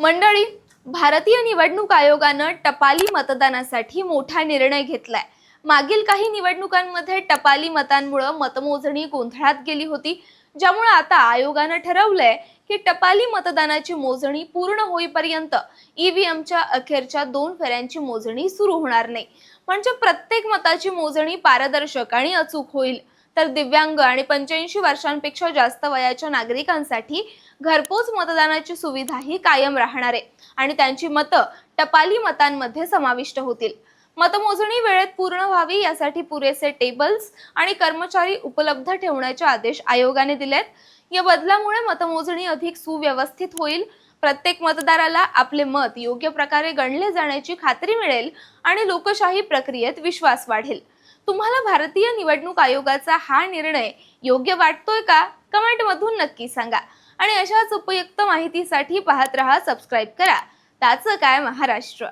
मंडळी भारतीय निवडणूक आयोगानं टपाली मतदानासाठी मोठा निर्णय घेतलाय. मागील काही निवडणुकांमध्ये टपाली मतांमुळे मतमोजणी गोंधळात गेली होती. ज्यामुळे आता आयोगानं ठरवलंय की टपाली मतदानाची मोजणी पूर्ण होईपर्यंत ईव्हीएमच्या अखेरच्या दोन फेऱ्यांची मोजणी सुरू होणार नाही. म्हणजे प्रत्येक मताची मोजणी पारदर्शक आणि अचूक होईल. तर दिव्यांग आणि पंच्याऐंशी वर्षांपेक्षा जास्त वयाच्या नागरिकांसाठी घरपोच मतदानाची सुविधाही कायम राहणार आहे. आणि त्यांची मतं टपाली मतांमध्ये समाविष्ट होतील. मतमोजणी वेळेत पूर्ण व्हावी यासाठी पुरेसे टेबल्स आणि कर्मचारी उपलब्ध ठेवण्याचे आदेश आयोगाने दिलेत. या बदलामुळे मतमोजणी अधिक सुव्यवस्थित होईल. प्रत्येक मतदाराला आपले मत योग्य प्रकारे गणले जाण्याची खात्री मिळेल आणि लोकशाही प्रक्रियेत विश्वास वाढेल. तुम्हाला भारतीय निवडणूक आयोगाचा हा निर्णय योग्य वाटतोय का? कमेंट मधून नक्की सांगा. आणि अशाच उपयुक्त माहितीसाठी पाहत रहा सबस्क्राईब करा. त्याचं काय महाराष्ट्र?